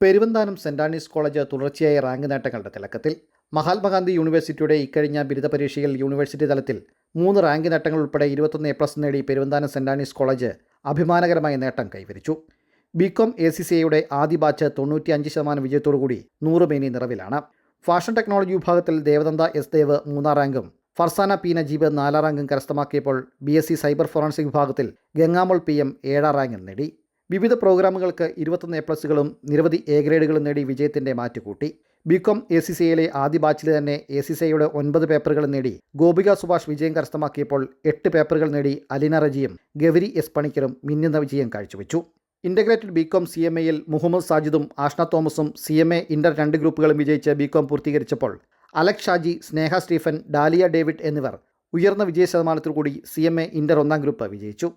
Peruvanthanam saint Anne's college തുടർച്ചയായ rank നേട്ടങ്ങളുടെ തിളക്കത്തിൽ. മഹാത്മാഗാന്ധി യൂണിവേഴ്സിറ്റിയുടെ ഇക്കഴിഞ്ഞ ബിരുദ പരീക്ഷയിൽ യൂണിവേഴ്സിറ്റി തലത്തിൽ മൂന്ന് റാങ്ക് നേട്ടങ്ങൾ ഉൾപ്പെടെ ഇരുപത്തൊന്ന് എ പ്ലസ് നേടി പെരുവന്താനം സെന്റ് ആണീസ് കോളേജ് അഭിമാനകരമായ നേട്ടം കൈവരിച്ചു. ബികോം എ സി സി ഐയുടെ ആദ്യ ബാച്ച് തൊണ്ണൂറ്റി അഞ്ച് ശതമാനം വിജയത്തോടുകൂടി നൂറ് മേനി നിറവിലാണ്. ഫാഷൻ ടെക്നോളജി വിഭാഗത്തിൽ ദേവദന്ത എസ് ദേവ് മൂന്നാം റാങ്കും ഫർസാന പി നജീബ് നാലാം റാങ്കും കരസ്ഥമാക്കിയപ്പോൾ B S C cyber forensic വിഭാഗത്തിൽ ഗംഗാമോൾ പി എം ഏഴാം റാങ്കും നേടി. വിവിധ പ്രോഗ്രാമുകൾക്ക് ഇരുപത്തൊന്ന് എ പ്ലസുകളും നിരവധി എ ഗ്രേഡുകളും നേടി വിജയത്തിന്റെ മാറ്റുകൂട്ടി. ബികോം എ സി സി ഐയിലെ ആദ്യ ബാച്ചിൽ തന്നെ എ സി സി ഐയുടെ ഒൻപത് പേപ്പറുകൾ നേടി. ഗോപിക സുഭാഷ് വിജയം കരസ്ഥമാക്കിയപ്പോൾ എട്ട് പേപ്പറുകൾ നേടി അലിന റജിയും ഗൗരി എസ് പണിക്കരും മിന്നുന്ന വിജയം കാഴ്ചവെച്ചു. ഇന്റഗ്രേറ്റഡ് ബികോം സി എം എയിൽ മുഹമ്മദ് സാജിദും ആഷ്ന തോമസും സി എം എ ഇന്റർ രണ്ട് ഗ്രൂപ്പുകളും വിജയിച്ച് BCom പൂർത്തീകരിച്ചപ്പോൾ Alec Shaji Sneha Stephen Dalia David എന്നിവർ ഉയർന്ന വിജയ ശതമാനത്തിൽ കൂടി സി എം എ ഇന്റർ ഒന്നാം ഗ്രൂപ്പ് വിജയിച്ചു.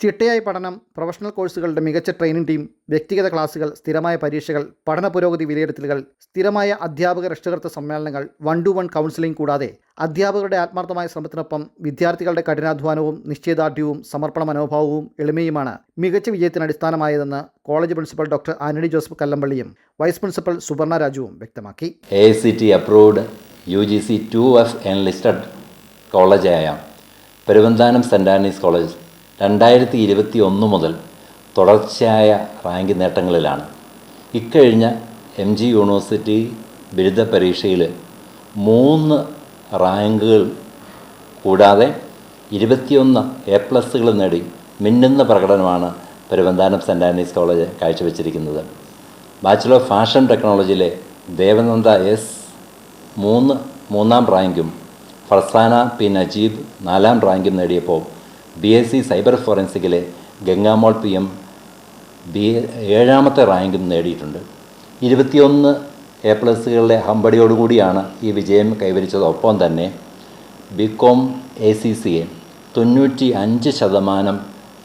ചിട്ടയായ പഠനം പ്രൊഫഷണൽ കോഴ്സുകളുടെ മികച്ച ട്രെയിനിംഗ് ടീം വ്യക്തിഗത ക്ലാസുകൾ സ്ഥിരമായ പരീക്ഷകൾ പഠന പുരോഗതി വിലയിരുത്തലുകൾ സ്ഥിരമായ അധ്യാപക രക്ഷകർത്ത സമ്മേളനങ്ങൾ വൺ ടു വൺ കൗൺസിലിംഗ് കൂടാതെ അധ്യാപകരുടെ ആത്മാർത്ഥമായ ശ്രമത്തിനൊപ്പം വിദ്യാർത്ഥികളുടെ കഠിനാധ്വാനവും നിശ്ചയദാർഢ്യവും സമർപ്പണ മനോഭാവവും എളിമയുമാണ് മികച്ച വിജയത്തിന് അടിസ്ഥാനമായതെന്ന് college principal doctor Antony Joseph കല്ലമ്പള്ളിയും vice principal Suvarna രാജുവും വ്യക്തമാക്കി. അപ്രൂവ്ഡ് എഫ് എൻലിസ്റ്റഡ് കോളേജായ പെരുവന്താനം സെന്റ് ആനീസ് കോളേജ് രണ്ടായിരത്തി ഇരുപത്തി ഒന്ന് മുതൽ തുടർച്ചയായ റാങ്ക് നേട്ടങ്ങളിലാണ്. ഇക്കഴിഞ്ഞ എം ജി യൂണിവേഴ്സിറ്റി ബിരുദ പരീക്ഷയിൽ മൂന്ന് റാങ്കുകൾ കൂടാതെ ഇരുപത്തിയൊന്ന് എ പ്ലസുകൾ നേടി മിന്നുന്ന പ്രകടനമാണ് പെരുവന്താനം സെന്റ് ആനീസ് കോളേജ് കാഴ്ചവെച്ചിരിക്കുന്നത്. ബാച്ചിലർ ഓഫ് ഫാഷൻ ടെക്നോളജിയിലെ ദേവനന്ദ എസ് മൂന്ന് മൂന്നാം റാങ്കും ഫർസാന പി നജീബ് നാലാം റാങ്കും നേടിയപ്പോൾ ബി എസ് സി സൈബർ ഫോറൻസിക്കിലെ ഗംഗാമോൾ പി എം ബി ഏഴാമത്തെ റാങ്കും നേടിയിട്ടുണ്ട്. ഇരുപത്തിയൊന്ന് എ പ്ലസുകളുടെ ഹമ്പടിയോടുകൂടിയാണ് ഈ വിജയം കൈവരിച്ചത്. ഒപ്പം തന്നെ B Com A C C A തൊണ്ണൂറ്റി അഞ്ച് ശതമാനം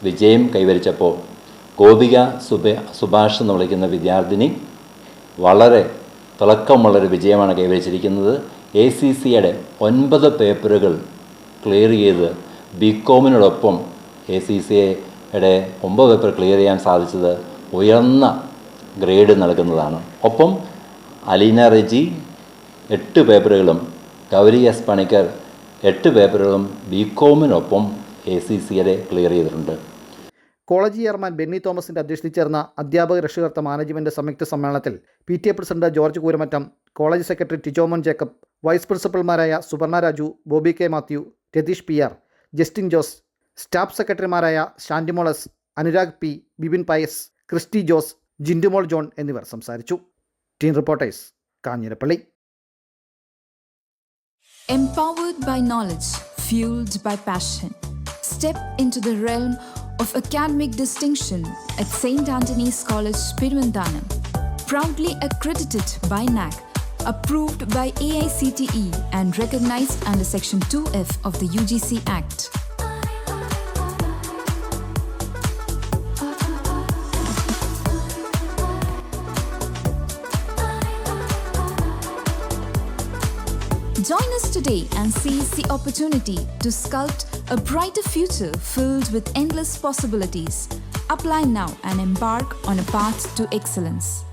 വിജയം കൈവരിച്ചപ്പോൾ ഗോപിക സുബ സുഭാഷ് എന്ന് വിളിക്കുന്ന വിദ്യാർത്ഥിനി വളരെ തിളക്കമുള്ളൊരു വിജയമാണ് കൈവരിച്ചിരിക്കുന്നത്. എ സി സിയുടെ ഒൻപത് പേപ്പറുകൾ ക്ലിയർ ചെയ്ത് ബികോമിനോടൊപ്പം എ സി സി എയുടെ ഒമ്പത് പേപ്പർ ക്ലിയർ ചെയ്യാൻ സാധിച്ചത് ഉയർന്ന ഗ്രേഡ് നൽകുന്നതാണ്. ഒപ്പം അലീന റെജി എട്ട് പേപ്പറുകളും ഗൗരി എസ് പണിക്കർ എട്ട് പേപ്പറുകളും ബികോമിനൊപ്പം എ സി സിയുടെ ക്ലിയർ ചെയ്തിട്ടുണ്ട്. കോളേജ് ചെയർമാൻ ബെന്നി തോമസിന്റെ അധ്യക്ഷതയിൽ ചേർന്ന അധ്യാപക രക്ഷകർത്ത മാനേജ്മെന്റ് സംയുക്ത സമ്മേളനത്തിൽ P T A president George Kooramattam college secretary Tijomon Jacob vice പ്രിൻസിപ്പൽമാരായ Suvarna Raju Bobby K Mathew Ratheesh P R Justin Jose staff സെക്രട്ടറിമാരായ ഷാൻഡിമോളസ് Anurag P Bibin Pius Christy Jose Jindumol John എന്നിവർ സംസാരിച്ചു team reporters Kanjirappally Empowered by knowledge, fueled by passion. Step into the realm of academic distinction at St. Anthony's College, Pirvandanam. Proudly accredited by NAC, approved by AICTE and recognized under Section 2F of the UGC Act. Join us today and seize the opportunity to sculpt a brighter future filled with endless possibilities. Apply now and embark on a path to excellence.